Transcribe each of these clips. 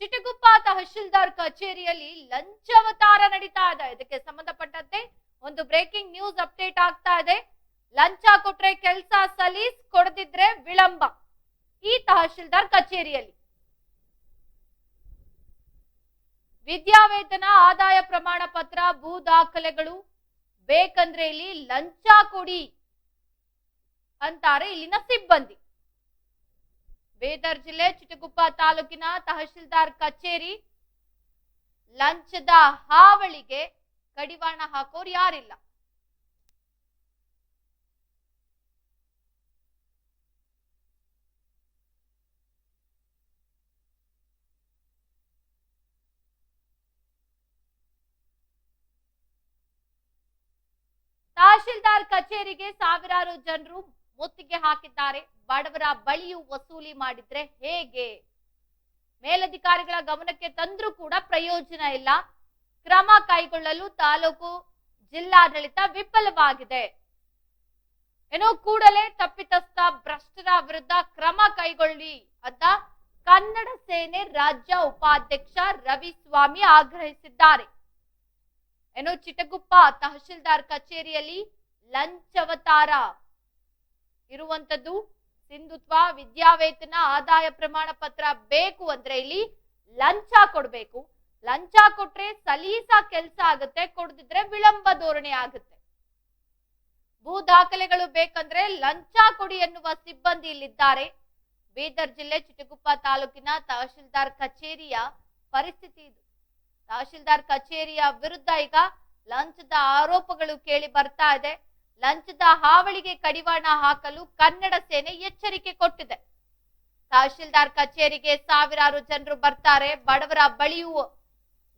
ಚಿಟಗುಪ್ಪ ತಹಶೀಲ್ದಾರ್ ಕಚೇರಿಯಲ್ಲಿ ಲಂಚಾವತಾರ ನಡೀತಾ ಇದೆ. ಇದಕ್ಕೆ ಸಂಬಂಧಪಟ್ಟಂತೆ ಒಂದು ಬ್ರೇಕಿಂಗ್ ನ್ಯೂಸ್ ಅಪ್ಡೇಟ್ ಆಗ್ತಾ ಇದೆ. ಲಂಚ ಕೊಟ್ರೆ ಕೆಲಸ ಸಲೀಸ್, ಕೊಡದಿದ್ರೆ ವಿಳಂಬ. ಈ ತಹಶೀಲ್ದಾರ್ ಕಚೇರಿಯಲ್ಲಿ ವಿದ್ಯಾವೇತನ ಆದಾಯ ಪ್ರಮಾಣ ಪತ್ರ, ಭೂ ದಾಖಲೆಗಳು, ಬೇಕಂದ್ರೆ ಇಲ್ಲಿ ಲಂಚ ಕೊಡಿ ಅಂತಾರೆ ಇಲ್ಲಿನ ಸಿಬ್ಬಂದಿ. ಬೀದರ್ ಜಿಲ್ಲೆ ಚಿಟಗುಪ್ಪ ತಾಲೂಕಿನ ತಹಶೀಲ್ದಾರ್ ಕಚೇರಿ ಲಂಚದ ಹಾವಳಿಗೆ ಕಡಿವಾಣ ಹಾಕೋರು ಯಾರಿಲ್ಲ. ತಹಶೀಲ್ದಾರ್ ಕಚೇರಿಗೆ ಸಾವಿರಾರು ಜನರು ಮುತ್ತಿಗೆ ಹಾಕಿದ್ದಾರೆ. ಬಡವರ ಬಳಿಯೂ ವಸೂಲಿ ಮಾಡಿದ್ರೆ ಹೇಗೆ? ಮೇಲಧಿಕಾರಿಗಳ ಗಮನಕ್ಕೆ ತಂದ್ರೂ ಕೂಡ ಪ್ರಯೋಜನ ಇಲ್ಲ. ಕ್ರಮ ಕೈಗೊಳ್ಳಲು ತಾಲೂಕು ಜಿಲ್ಲಾಡಳಿತ ವಿಫಲವಾಗಿದೆ. ಏನೋ ಕೂಡಲೇ ತಪ್ಪಿತಸ್ಥ ಭ್ರಷ್ಟರ ವಿರುದ್ಧ ಕ್ರಮ ಕೈಗೊಳ್ಳಿ ಅಂತ ಕನ್ನಡ ಸೇನೆ ರಾಜ್ಯ ಉಪಾಧ್ಯಕ್ಷ ರವಿಸ್ವಾಮಿ ಆಗ್ರಹಿಸಿದ್ದಾರೆ. ಏನೋ ಚಿಟಗುಪ್ಪ ತಹಶೀಲ್ದಾರ್ ಕಚೇರಿಯಲ್ಲಿ ಲಂಚವತಾರ ಇರುವಂತದ್ದು ಸಿಂಧುತ್ವ, ವಿದ್ಯಾವೇತನ, ಆದಾಯ ಪ್ರಮಾಣ ಪತ್ರ ಬೇಕು ಅಂದ್ರೆ ಇಲ್ಲಿ ಲಂಚ ಕೊಡ್ಬೇಕು. ಲಂಚ ಕೊಟ್ರೆ ಸಲೀಸ ಕೆಲಸ ಆಗುತ್ತೆ, ಕೊಡದಿದ್ರೆ ವಿಳಂಬ ಧೋರಣೆ ಆಗುತ್ತೆ. ಭೂ ದಾಖಲೆಗಳು ಬೇಕಂದ್ರೆ ಲಂಚ ಕೊಡಿ ಎನ್ನುವ ಸಿಬ್ಬಂದಿ ಇಲ್ಲಿದ್ದಾರೆ. ಬೀದರ್ ಜಿಲ್ಲೆ ಚಿಟಗುಪ್ಪ ತಾಲೂಕಿನ ತಹಶೀಲ್ದಾರ್ ಕಚೇರಿಯ ಪರಿಸ್ಥಿತಿ ಇದು. ತಹಶೀಲ್ದಾರ್ ಕಚೇರಿಯ ವಿರುದ್ಧ ಈಗ ಲಂಚದ ಆರೋಪಗಳು ಕೇಳಿ ಬರ್ತಾ ಇದೆ. ಲಂಚದ ಹಾವಳಿಗೆ ಕಡಿವಾಣ ಹಾಕಲು ಕನ್ನಡ ಸೇನೆ ಎಚ್ಚರಿಕೆ ಕೊಟ್ಟಿದೆ. ತಹಶೀಲ್ದಾರ್ ಕಚೇರಿಗೆ ಸಾವಿರಾರು ಜನರು ಬರ್ತಾರೆ, ಬಡವರ ಬಳಿಯೂ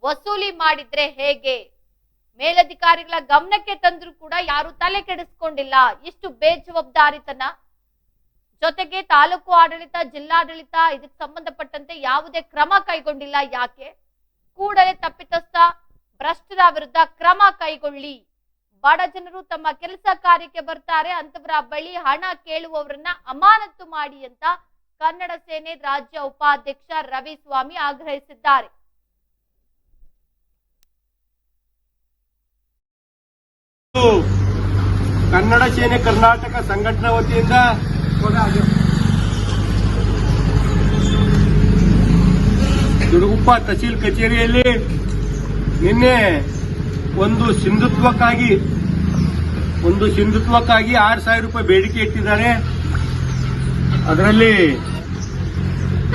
ವಸೂಲಿ ಮಾಡಿದ್ರೆ ಹೇಗೆ? ಮೇಲಧಿಕಾರಿಗಳ ಗಮನಕ್ಕೆ ತಂದ್ರೂ ಕೂಡ ಯಾರು ತಲೆ ಕೆಡಿಸ್ಕೊಂಡಿಲ್ಲ. ಇಷ್ಟು ಬೇಜವಾಬ್ದಾರಿತನ. ಜೊತೆಗೆ ತಾಲೂಕು ಆಡಳಿತ, ಜಿಲ್ಲಾಡಳಿತ ಇದಕ್ಕೆ ಸಂಬಂಧಪಟ್ಟಂತೆ ಯಾವುದೇ ಕ್ರಮ ಕೈಗೊಂಡಿಲ್ಲ. ಯಾಕೆ? ಕೂಡಲೇ ತಪ್ಪಿತಸ್ಥ ಭ್ರಷ್ಟರ ವಿರುದ್ಧ ಕ್ರಮ ಕೈಗೊಳ್ಳಿ. ಬಡ ಜನರು ತಮ್ಮ ಕೆಲಸ ಕಾರ್ಯಕ್ಕೆ ಬರ್ತಾರೆ ಅಂತವರ ಬಳಿ ಹಣ ಕೇಳುವವರನ್ನ ಅಮಾನತು ಮಾಡಿ ಅಂತ ಕನ್ನಡ ಸೇನೆ ರಾಜ್ಯ ಉಪಾಧ್ಯಕ್ಷ ರವಿ ಸ್ವಾಮಿ ಆಗ್ರಹಿಸಿದ್ದಾರೆ. ಕನ್ನಡ ಸೇನೆ ಕರ್ನಾಟಕ ಸಂಘಟನಾ ವತಿಯಿಂದ ದುಡುಗುಪ್ಪ ತಹಸೀಲ್ ಕಚೇರಿಯಲ್ಲಿ ನಿನ್ನೆ ಒಂದು ಸಿಂಧುತ್ವಕ್ಕಾಗಿ ಒಂದು ಸಿಂಧುತ್ವಕ್ಕಾಗಿ ಆರು ಸಾವಿರ ರೂಪಾಯಿ ಬೇಡಿಕೆ ಇಟ್ಟಿದ್ದಾರೆ. ಅದರಲ್ಲಿ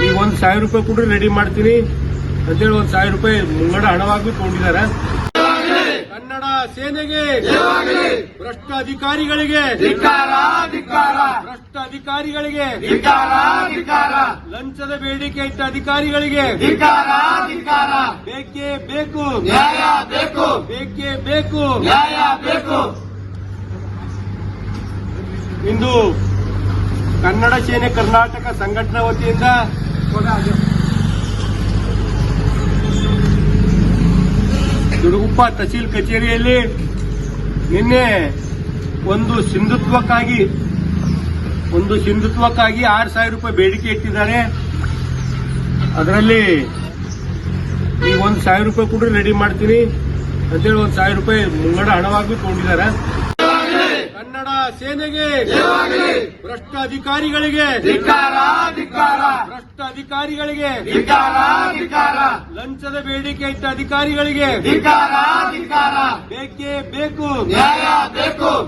ಈಗ ಒಂದು ಸಾವಿರ ರೂಪಾಯಿ ಕೂಡ ರೆಡಿ ಮಾಡ್ತೀನಿ. ಅಂತೇಳಿ ಒಂದು ಸಾವಿರ ರೂಪಾಯಿ ಮುಂಗಡ ಹಣವಾಗಿ ತಗೊಂಡಿದ್ದಾರೆ. ಕನ್ನಡ ಸೇನೆಗೆ ಭ್ರಷ್ಟ ಅಧಿಕಾರಿಗಳಿಗೆ ಭ್ರಷ್ಟ ಅಧಿಕಾರಿಗಳಿಗೆ ಲಂಚದ ಬೇಡಿಕೆ ಇಟ್ಟ ಅಧಿಕಾರಿಗಳಿಗೆ ಬೇಕೇ ಬೇಕು. ಬೇಕೇ. ಬೇಕು ಇಂದು ಕನ್ನಡ ಸೇನೆ ಕರ್ನಾಟಕ ಸಂಘಟನಾ ವತಿಯಿಂದ ದುಡುಗುಪ್ಪ ತಹಸೀಲ್ ಕಚೇರಿಯಲ್ಲಿ ನಿನ್ನೆ ಒಂದು ಸಿಂಧುತ್ವಕ್ಕಾಗಿ ಒಂದು ಸಿಂಧುತ್ವಕ್ಕಾಗಿ ಆರು ಸಾವಿರ ರೂಪಾಯಿ ಬೇಡಿಕೆ ಇಟ್ಟಿದ್ದಾರೆ. ಅದರಲ್ಲಿ ಈಗ ಒಂದು ಸಾವಿರ ರೂಪಾಯಿ ಕೂಡ ರೆಡಿ ಮಾಡ್ತೀನಿ. ಅಂತೇಳಿ ಒಂದು ಸಾವಿರ ರೂಪಾಯಿ ಮುಂಗಡ ಹಣವಾಗಿ ತಗೊಂಡಿದ್ದಾರೆ. ಕನ್ನಡ ಸೇನೆಗೆ ಭ್ರಷ್ಟ ಅಧಿಕಾರಿಗಳಿಗೆ ಭ್ರಷ್ಟ ಅಧಿಕಾರಿಗಳಿಗೆ ಲಂಚದ ಬೇಡಿಕೆ ಇಟ್ಟ ಅಧಿಕಾರಿಗಳಿಗೆ ಬೇಕೇ ಬೇಕು.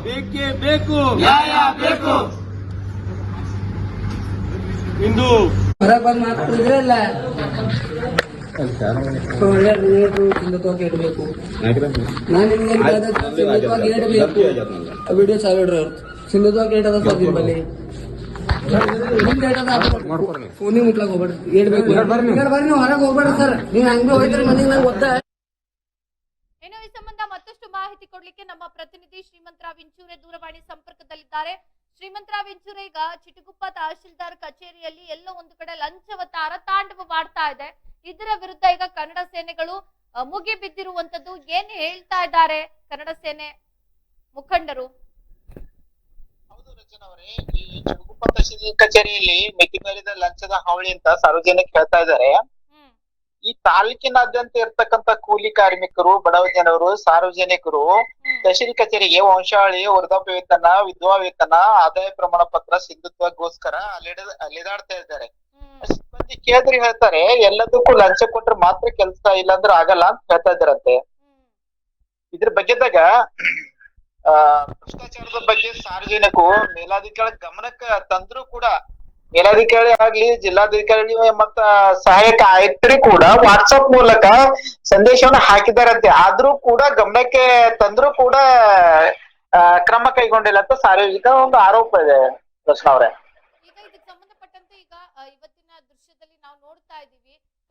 ಬೇಕೇ. ಬೇಕು ಇಂದು ಹೊರಗೆ ಬಂದು ಮಾತಾಡಿದ್ರಲ್ಲ ಒಳ್ಳೆ ನೀರು ಇಡಬೇಕು. ನಾನು ನಿಮ್ಗೆ? ಇಡಬೇಕು. ವಿಡಿಯೋ ಚಾಲು ಇಡ್ರಿ ಅವ್ರು. ಸಿಂಧುತ್ವಕ್ಕೆ ಅದ ಸರ್ ನಿಮ್ಮಲ್ಲಿ ಫೋನಿಗೆ ಮುಟ್ಲಕ್ ಹೋಗ್ಬೇಡ್ರಿ ಹೇಳ್ಬೇಕು. ಈ ಬರ್ರಿ ನೀವು. ಹೊರಗೆ ಹೋಗ್ಬೇಡ್ರಿ ಸರ್. ನೀವು ಹಂಗೆ ಹೋಯ್ತಾರೆ ಮನೆಗೆ ನಂಗೆ ಗೊತ್ತಾ ಇನ್ನು ಈ ಸಂಬಂಧ ಮತ್ತಷ್ಟು ಮಾಹಿತಿ ಕೊಡ್ಲಿಕ್ಕೆ ನಮ್ಮ ಪ್ರತಿನಿಧಿ ಶ್ರೀಮಂತರಾವ್ ಇಂಚೂರೆ ದೂರವಾಣಿ ಸಂಪರ್ಕದಲ್ಲಿದ್ದಾರೆ. ಶ್ರೀಮಂತರಾವ್ ಇಂಚೂರೆ ಈಗ ಚಿಟಗುಪ್ಪ ತಹಶೀಲ್ದಾರ್ ಕಚೇರಿಯಲ್ಲಿ ಎಲ್ಲ ಒಂದು ಕಡೆ ಲಂಚವತಾರ ತಾಂಡವವಾಡ್ತಾ ಇದೆ. ಇದರ ವಿರುದ್ಧ ಈಗ ಕನ್ನಡ ಸೇನೆಗಳು ಮುಗಿ ಬಿದ್ದಿರುವಂತದ್ದು ಏನ್ ಹೇಳ್ತಾ ಇದ್ದಾರೆ ಕನ್ನಡ ಸೇನೆ? ಮುಖಂಡರು. ಈ ಕಚೇರಿಯಲ್ಲಿ ಮಿತಿ ಲಂಚದ ಹಾವಳಿ ಅಂತ ಸಾರ್ವಜನಿಕ ಹೇಳ್ತಾ ಇದ್ದಾರೆ. ಈ ತಾಲೂಕಿನಾದ್ಯಂತ ಇರ್ತಕ್ಕಂತ ಕೂಲಿ ಕಾರ್ಮಿಕರು ಬಡವ ಜನರು ಸಾರ್ವಜನಿಕರು ತಹಶೀಲ್ ಕಚೇರಿಗೆ ವಂಶಾವಳಿ ವೃದ್ಧಾಪ್ಯ ವೇತನ ವಿಧವಾ ವೇತನ ಆದಾಯ ಪ್ರಮಾಣ ಪತ್ರ ಸಿಂಧುತ್ವಗೋಸ್ಕರ ಅಲ್ಲಿಡ ಅಲೆದಾಡ್ತಾ ಇದ್ದಾರೆ. ಸಿಬ್ಬಂದಿ ಕೇಳಿದ್ರೆ ಹೇಳ್ತಾರೆ ಎಲ್ಲದಕ್ಕೂ ಲಂಚ ಕೊಟ್ರೆ ಮಾತ್ರ ಕೆಲಸ ಇಲ್ಲಾಂದ್ರೆ ಆಗಲ್ಲ ಅಂತ ಹೇಳ್ತಾ ಇದಾರಂತೆ ಇದ್ರ ಬಗ್ಗೆದಾಗ ಭ್ರಷ್ಟಾಚಾರದ ಬಗ್ಗೆ ಸಾರ್ವಜನಿಕರು ಮೇಲಾಧಿಕಾರಿ ಗಮನಕ್ಕೆ ತಂದ್ರು ಕೂಡ ಮೇಲಾಧಿಕಾರಿ ಆಗ್ಲಿ ಜಿಲ್ಲಾಧಿಕಾರಿ ಮತ್ತ ಸಹಾಯಕ ಆಯುಕ್ತರು ಕೂಡ ವಾಟ್ಸಪ್ ಮೂಲಕ ಸಂದೇಶವನ್ನ ಹಾಕಿದಾರಂತೆ. ಆದ್ರೂ ಕೂಡ ಗಮನಕ್ಕೆ ತಂದ್ರು ಕೂಡ ಕ್ರಮ ಕೈಗೊಂಡಿಲ್ಲ ಅಂತ ಸಾರ್ವಜನಿಕ ಒಂದು ಆರೋಪ ಇದೆ ಕೃಷ್ಣ ಅವ್ರೆ.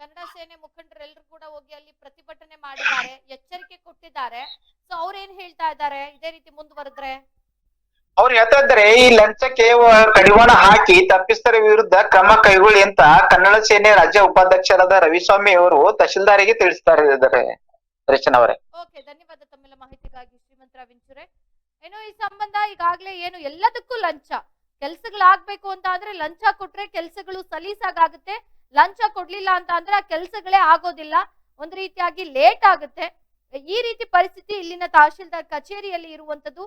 ಕನ್ನಡ ಸೇನೆ ಮುಖಂಡರೆಲ್ಲರೂ ಕೂಡ ಹೋಗಿ ಅಲ್ಲಿ ಪ್ರತಿಭಟನೆ ಮಾಡಿದ್ದಾರೆ, ಎಚ್ಚರಿಕೆ ಕೊಟ್ಟಿದ್ದಾರೆ. ಸೊ ಅವ್ರೇನ್ ಏನ್ ಹೇಳ್ತಾ ಇದ್ದಾರೆ? ಇದೇ ರೀತಿ ಮುಂದುವರೆದ್ರೆ? ಅವ್ರು ಹೇಳ್ತಾ ಇದ್ದಾರೆ ಈ ಲಂಚಕ್ಕೆ ಕಡಿವಾಣ ಹಾಕಿ ತಪ್ಪಿಸ್ತರ ವಿರುದ್ಧ ಕ್ರಮ ಕೈಗೊಳ್ಳಿ ಅಂತ ಕನ್ನಡ ಸೇನೆ ರಾಜ್ಯ ಉಪಾಧ್ಯಕ್ಷರಾದ ರವಿಸ್ವಾಮಿ ಅವರು ತಹಶೀಲ್ದಾರಿಗೆ ತಿಳಿಸ್ತಾ ಇದ್ದಾರೆ ಅವರೇ. ಓಕೆ ಧನ್ಯವಾದ ತಮ್ಮೆಲ್ಲ ಮಾಹಿತಿಗಾಗಿ ಶ್ರೀಮಂತ ರವಿಂಚುರೆ ಏನೋ ಈ ಸಂಬಂಧ ಈಗಾಗಲೇ ಏನು ಎಲ್ಲದಕ್ಕೂ ಲಂಚ. ಕೆಲ್ಸಗಳಾಗ್ಬೇಕು ಅಂತ ಅಂದ್ರೆ ಲಂಚ ಕೊಟ್ರೆ ಕೆಲ್ಸಗಳು ಸಲೀಸಾಗುತ್ತೆ ಲಂಚ ಕೊಡ್ಲಿಲ್ಲ ಅಂತ ಅಂದ್ರೆ ಆ ಕೆಲ್ಸಗಳೇ ಆಗೋದಿಲ್ಲ. ಒಂದ್ ರೀತಿಯಾಗಿ ಲೇಟ್ ಆಗುತ್ತೆ. ಈ ರೀತಿ ಪರಿಸ್ಥಿತಿ ಇಲ್ಲಿನ ತಹಶೀಲ್ದಾರ್ ಕಚೇರಿಯಲ್ಲಿ ಇರುವಂತದ್ದು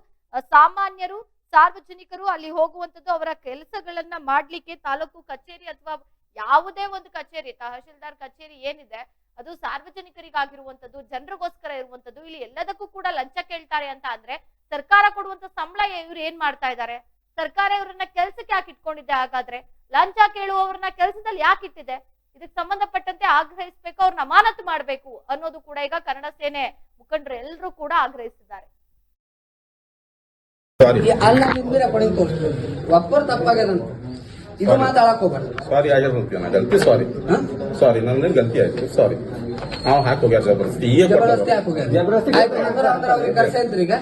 ಸಾಮಾನ್ಯರು, ಸಾರ್ವಜನಿಕರು ಅಲ್ಲಿ ಹೋಗುವಂತದ್ದು ಅವರ ಕೆಲಸಗಳನ್ನ ಮಾಡ್ಲಿಕ್ಕೆ ತಾಲೂಕು ಕಚೇರಿ ಅಥವಾ ಯಾವುದೇ ಒಂದು ಕಚೇರಿ, ತಹಶೀಲ್ದಾರ್ ಕಚೇರಿ ಏನಿದೆ, ಅದು ಸಾರ್ವಜನಿಕರಿಗಾಗಿರುವಂತದ್ದು, ಜನರಿಗೋಸ್ಕರ ಇರುವಂತದ್ದು, ಇಲ್ಲಿ ಎಲ್ಲದಕ್ಕೂ ಕೂಡ ಲಂಚ ಕೇಳ್ತಾರೆ ಅಂತ ಅಂದ್ರೆ ಸರ್ಕಾರ ಕೊಡುವಂತ ಸಂಬಳ ಇವ್ರು ಏನ್ ಮಾಡ್ತಾ ಇದ್ದಾರೆ? ಸರ್ಕಾರ ಇವ್ರನ್ನ ಕೆಲ್ಸಕ್ಕೆ ಯಾಕೆ ಇಟ್ಕೊಂಡಿದೆ ಹಾಗಾದ್ರೆ? ಲಂಚ ಕೇಳುವವ್ರನ್ನ ಕೆಲಸದಲ್ಲಿ ಯಾಕೆ ಇಟ್ಟಿದೆ? ಇದಕ್ಕೆ ಸಂಬಂಧಪಟ್ಟಂತೆ ಆಗ್ರಹಿಸಬೇಕು ಅವ್ರನ್ನ ಅಮಾನತು ಮಾಡಬೇಕು ಅನ್ನೋದು ಕೂಡ ಈಗ ಕನ್ನಡ ಸೇನೆ ಮುಖಂಡರು ಎಲ್ಲರೂ ಕೂಡ ಆಗ್ರಹಿಸಿದ್ದಾರೆ. ಅಲ್ಲ ಒಬ್ಬರು ತಪ್ಪಾಗ್ಯದಂತ ಇದು ಮಾತಾಡಕ್ ಹೋಗ್ಬಾರ್ದು ಸಾರಿ ಆಗಿರ್ಬೇಕು ನಾನು ಗಲ್ತಿ ಸಾರಿ ಸಾರಿ ನಂದೇನು ಗಲ್ತಿ ಆಯ್ತು ಸಾರಿ ನಾವು ಹಾಕೋಗ್ಯಾರ ಜಬರ್ದಸ್ತಿ ಈಗ ಜಬರ್ದಸ್ತಿ ಅವ್ರಿಗೆ ಕರ್ಸಂತ್ರಿ ಈಗ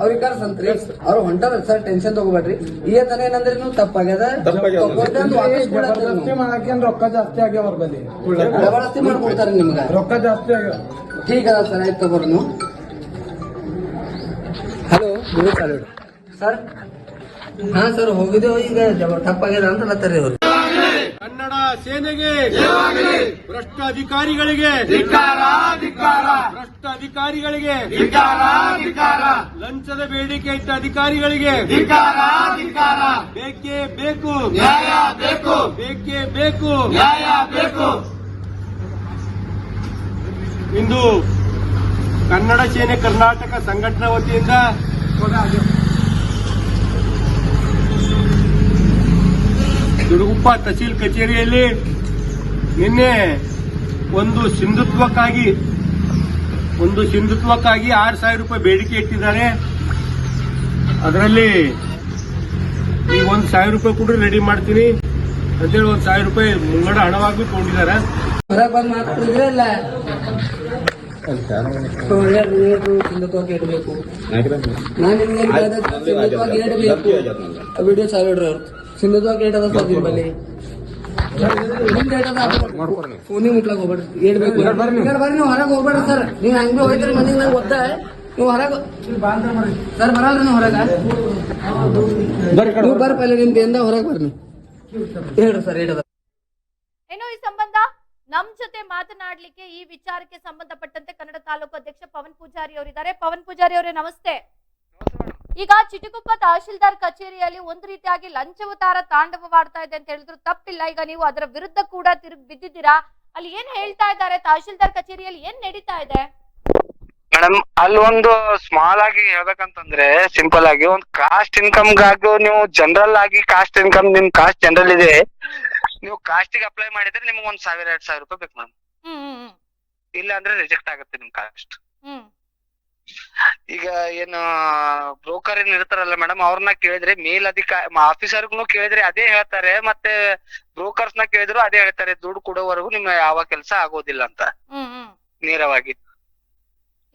ಅವ್ರಿಗೆ ಕರ್ಸಂತ್ರಿ ಅವ್ರು ಹೊಂಟಾರ ಸರ್ ಟೆನ್ಷನ್ ತಗೋಬೇಡ್ರಿ ಈ ತನ ಏನಂದ್ರೆ ನೀವು ತಪ್ಪಾಗ್ಯದ ಜಬರ್ದಸ್ತಿ ಮಾಡಕ್ಕೆ ರೊಕ್ಕ ಜಾಸ್ತಿ ಆಗ್ಯಾವ ಬಲ್ಲಿ ಜಬರ್ದಸ್ತಿ ಮಾಡ್ಕೊಡ್ತಾರೆ ನಿಮ್ಗೆ ರೊಕ್ಕ ಜಾಸ್ತಿ ಆಗ್ಯಾವ ठीक है सर आयत तबर हेलो गुरु चालू सर ಹಾ ಸರ್ ಹೋಗಿದ್ದೇವೆ ಈಗ ತಪ್ಪಾಗಿದೆ ತಪ್ಪಾಗ್ಯದ ಅಂತ ಹೇಳ್ತಾರೆ ಅವ್ರು ಕನ್ನಡ ಸೇನೆಗೆ ಭ್ರಷ್ಟ ಅಧಿಕಾರಿಗಳಿಗೆ ಭ್ರಷ್ಟ ಅಧಿಕಾರಿಗಳಿಗೆ ಲಂಚದ ಬೇಡಿಕೆ ಇಟ್ಟ ಅಧಿಕಾರಿಗಳಿಗೆ ಬೇಕೇ ಬೇಕು. ಬೇಕು. ಬೇಕೇ ಬೇಕು. ಬೇಕು. ಇಂದು ಕನ್ನಡ ಸೇನೆ ಕರ್ನಾಟಕ ಸಂಘಟನಾ ವತಿಯಿಂದ ದುಡುಗುಪ್ಪ ತಹಸೀಲ್ ಕಚೇರಿಯಲ್ಲಿ ನಿನ್ನೆ ಒಂದು ಸಿಂಧುತ್ವಕ್ಕಾಗಿ ಒಂದು ಸಿಂಧುತ್ವಕ್ಕಾಗಿ ಆರು ಸಾವಿರ ರೂಪಾಯಿ ಬೇಡಿಕೆ ಇಟ್ಟಿದ್ದಾರೆ. ಅದರಲ್ಲಿ ಈಗ ಒಂದು ಸಾವಿರ ರೂಪಾಯಿ ಕೂಡ ರೆಡಿ ಮಾಡ್ತೀನಿ. ಅಂತೇಳಿ ಒಂದು ಸಾವಿರ ರೂಪಾಯಿ ಮುಂಗಡ ಹಣವಾಗಿ ತಗೊಂಡಿದ್ದಾರೆ. ಸಿಂಧುತ್ವಕ್ಕೆ ಇಡಬೇಕು. ನಾನು ಸಿಂಧುತ್ವಕ್ಕೆ ಇಡಬೇಕು. ವಿಡಿಯೋ ಚಾಲು ಇಡ್ರಿ ಅವ್ರು ಅದ ಸರ್ ನಿಮ್ಮ ಬಲ್ಲಿ? ನಿಮ್ದು ಇಡದ ಫೋನಿಗೆ ಮುಟ್ಲಕ್ ಹೋಗ್ಬೇಡ್ರಿ. ಕಡೆ ಬರ್ರಿ ನೀವು. ಹೊರಗೆ ಹೋಗ್ಬೇಡ್ರಿ ಸರ್. ನೀವು ಹಂಗೆ ಹೋಯ್ತಾರೆ ಮಂದಿಗೆ ನಂಗೆ ಗೊತ್ತ ನೀವು ಹೊರಗೆ ಸರ್ ಬರಲ್ರಿ ನೀವು ಹೊರಗ. ನೀವು ಬರ್ರಿ. ಪೈಲೆ ನಿಮ್ದು ಎಂದ ಹೊರಗೆ ಬರ್ರಿ ಹೇಳ್ರಿ ಸರ್ ಇಡದ ಏನು ಈ ಸಂಬಂಧ? ನಮ್ ಜೊತೆ ಮಾತನಾಡ್ಲಿಕ್ಕೆ ಈ ವಿಚಾರಕ್ಕೆ ಸಂಬಂಧಪಟ್ಟಂತೆ ಕನ್ನಡ ತಾಲೂಕು ಅಧ್ಯಕ್ಷ ಪವನ್ ಪೂಜಾರಿ ಅವರಿದ್ದಾರೆ. ಪವನ್ ಪೂಜಾರಿ ಅವರೇ ನಮಸ್ತೆ. ಈಗ ಚಿಟಿಕುಪ್ಪ ತಹಶೀಲ್ದಾರ್ ಕಚೇರಿಯಲ್ಲಿ ಒಂದು ರೀತಿಯಾಗಿ ಲಂಚವತಾರ ತಾಂಡವವಾಡ್ತಾ ಇದೆ ಅಂತ ಹೇಳಿದ್ರು. ತಪ್ಪಿಲ್ಲ. ಈಗ ನೀವು ಅದರ ವಿರುದ್ಧ ಕೂಡ ತಿರುಗಿ ಬಿದ್ದಿದ್ದೀರಾ? ಅಲ್ಲಿ ಏನ್ ಹೇಳ್ತಾ ಇದ್ದಾರೆ? ತಹಶೀಲ್ದಾರ್ ಕಚೇರಿಯಲ್ಲಿ ಏನ್ ನಡೀತಾ ಇದೆ? ಮೇಡಮ್ ಅಲ್ಲಿ ಒಂದು ಸ್ಮಾಲ್ ಆಗಿ ಹೇಳ್ಬೇಕಂತಂದ್ರೆ ಸಿಂಪಲ್ ಆಗಿ ಒಂದು ಕಾಸ್ಟ್ ಇನ್ಕಮ್ಗಾಗಿ ನೀವು ಜನರಲ್ ಆಗಿ ಕಾಸ್ಟ್ ಇನ್ಕಮ್ ನಿಮ್ ಕಾಸ್ಟ್ ಜನರಲ್ ಇದೆ. ನೀವು ಕಾಸ್ಟ್ಗೆ ಅಪ್ಲೈ ಮಾಡಿದ್ರೆ ನಿಮ್ಗೆ ಒಂದ್ ಸಾವಿರ ಎರಡ್ ಸಾವಿರ ರೂಪಾಯಿ ಬೇಕು ಮೇಡಮ್. ಇಲ್ಲ ಅಂದ್ರೆ ರಿಜೆಕ್ಟ್ ಆಗುತ್ತೆ ನಿಮ್ ಕಾಸ್ಟ್ ಈಗ ಏನು ಬ್ರೋಕರ್ ಏನ್ ಇರ್ತಾರಲ್ಲ ಮೇಡಮ್ ಅವ್ರನ್ನ ಕೇಳಿದ್ರೆ ಮೇಲ್ ಅಧಿಕಾರಿ ಆಫೀಸರ್ಗೂ ಕೇಳಿದ್ರೆ ಅದೇ ಹೇಳ್ತಾರೆ ಮತ್ತೆ ಬ್ರೋಕರ್ಸ್ನ ಕೇಳಿದ್ರು ಅದೇ ಹೇಳ್ತಾರೆ ದುಡ್ಡು ಕೊಡೋವರೆಗೂ ನಿಮ್ಮ ಯಾವ ಕೆಲಸ ಆಗೋದಿಲ್ಲ ಅಂತ. ನೇರವಾಗಿ.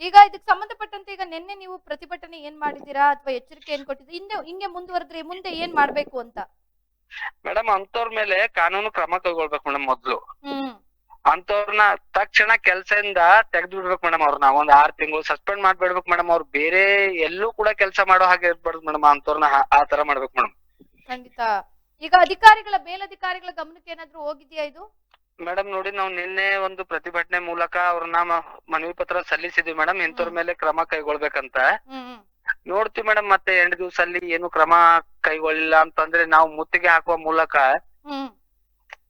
ಈಗ ಇದಕ್ಕೆ ಸಂಬಂಧಪಟ್ಟಂತೆ ಈಗ ನಿನ್ನೆ ನೀವು ಪ್ರತಿಭಟನೆ ಏನ್ ಮಾಡಿದೀರಾ ಅಥವಾ ಎಚ್ಚರಿಕೆ ಏನ್ ಕೊಟ್ಟಿದ್ದೀರಾ? ಹಿಂದೆ ಹಿಂಗೆ ಮುಂದುವರೆದ್ರೆ ಮುಂದೆ ಏನ್ ಮಾಡ್ಬೇಕು ಅಂತ? ಮೇಡಮ್ ಅಂತವ್ರ ಮೇಲೆ ಕಾನೂನು ಕ್ರಮ ಕೈಗೊಳ್ಬೇಕು ಮೇಡಮ್ ಮೊದ್ಲು. ಅಂತವ್ರನ್ನ ತಕ್ಷಣ ಕೆಲ್ಸದಿಂದ ತೆಗೆದು ಬಿಡ್ಬೇಕು ಮೇಡಮ್ ಅವ್ರನ್ನ ಒಂದ್ ಆರ್ ತಿಂಗಳು ಸಸ್ಪೆಂಡ್ ಮಾಡ್ಬಿಡ್ಬೇಕು ಮೇಡಮ್ ಅವ್ರು. ಬೇರೆ ಎಲ್ಲೂ ಕೂಡ ಕೆಲಸ ಮಾಡೋ ಹಾಗೆ ಇರ್ಬಾರ್ದು ಮೇಡಮ್ ಅಂತವ್ರನ್ನ ಆ- ಆ ತರ ಮಾಡ್ಬೇಕು ಮೇಡಮ್. ಖಂಡಿತ. ಈಗ ಅಧಿಕಾರಿಗಳ ಮೇಲಧಿಕಾರಿಗಳ ಗಮನಕ್ಕೆ ಏನಾದ್ರೂ ಹೋಗಿದ್ಯಾ ಇದು? ಮೇಡಮ್ ನೋಡಿ ನಾವು ನಿನ್ನೆ ಒಂದು ಪ್ರತಿಭಟನೆ ಮೂಲಕ ಅವ್ರನ್ನ ಮ- ಮನವಿ ಪತ್ರ ಸಲ್ಲಿಸಿದ್ವಿ ಮೇಡಮ್. ಇಂಥವ್ರ ಮೇಲೆ ಕ್ರಮ ಕೈಗೊಳ್ಬೇಕಂತ. ಹ್ಮ್ ಹ್ಮ್. ನೋಡ್ತೀವಿ ಮೇಡಮ್ ಮತ್ತೆ ಎರಡು ದಿವ್ಸ ಅಲ್ಲಿ ಏನು ಕ್ರಮ ಕೈಗೊಳ್ಳಿಲ್ಲ ಅಂತಂದ್ರೆ ನಾವು ಮುತ್ತಿಗೆ ಹಾಕುವ ಮೂಲಕ ಹ್ಮ್.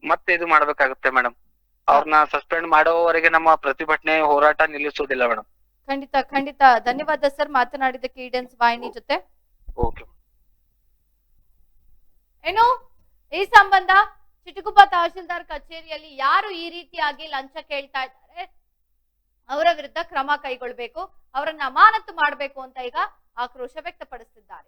ಮತ್ತೆ ಇದು ಮಾಡ್ಬೇಕಾಗುತ್ತೆ ಮೇಡಮ್. ಅವ್ರನ್ನ ಸಸ್ಪೆಂಡ್ ಮಾಡೋವರೆಗೆ ನಮ್ಮ ಪ್ರತಿಭಟನೆ ಹೋರಾಟ ನಿಲ್ಲಿಸೋದಿಲ್ಲ ಮೇಡಮ್ ಖಂಡಿತ ಖಂಡಿತ. ಧನ್ಯವಾದ ಸರ್ ಮಾತನಾಡಿದ್ದಕ್ಕೆ ಈಡನ್ಸ್ ವಾಹಿನಿ ಜೊತೆ. ಓಕೆ ಏನು? ಈ ಸಂಬಂಧ ಚಿಟುಕುಪ ತಹಶೀಲ್ದಾರ್ ಕಚೇರಿಯಲ್ಲಿ ಯಾರು ಈ ರೀತಿಯಾಗಿ ಲಂಚ ಕೇಳ್ತಾ ಇದ್ದಾರೆ? ಅವರ ವಿರುದ್ಧ ಕ್ರಮ ಕೈಗೊಳ್ಬೇಕು ಅವರನ್ನ ಅಮಾನತು ಮಾಡಬೇಕು ಅಂತ ಈಗ ಆಕ್ರೋಶ ವ್ಯಕ್ತಪಡಿಸಿದ್ದಾರೆ.